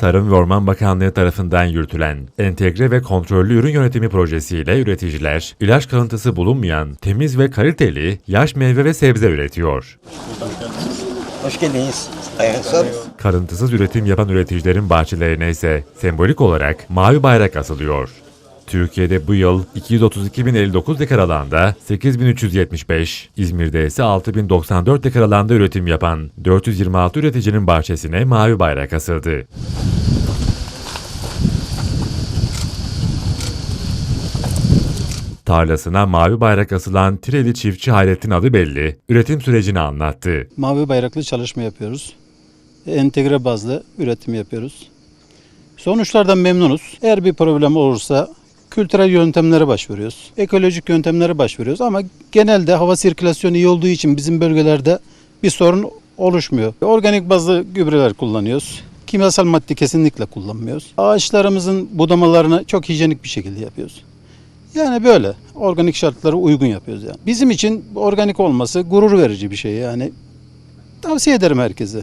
Tarım ve Orman Bakanlığı tarafından yürütülen entegre ve kontrollü ürün yönetimi projesiyle üreticiler, ilaç kalıntısı bulunmayan, temiz ve kaliteli yaş meyve ve sebze üretiyor. Hoş geldiniz. Sağlık. Kalıntısız üretim yapan üreticilerin bahçelerine ise sembolik olarak mavi bayrak asılıyor. Türkiye'de bu yıl 232.059 dekar alanda 8.375, İzmir'de ise 6.094 dekar alanda üretim yapan 426 üreticinin bahçesine mavi bayrak asıldı. Tarlasına mavi bayrak asılan Tireli çiftçi Hayrettin adı belli, üretim sürecini anlattı. Mavi bayraklı çalışma yapıyoruz. Entegre bazlı üretim yapıyoruz. Sonuçlardan memnunuz. Eğer bir problem olursa kültürel yöntemlere başvuruyoruz. Ekolojik yöntemlere başvuruyoruz ama genelde hava sirkülasyonu iyi olduğu için bizim bölgelerde bir sorun oluşmuyor. Organik bazlı gübreler kullanıyoruz. Kimyasal madde kesinlikle kullanmıyoruz. Ağaçlarımızın budamalarını çok hijyenik bir şekilde yapıyoruz. Yani böyle organik şartlara uygun yapıyoruz yani. Bizim için organik olması gurur verici bir şey yani. Tavsiye ederim herkese.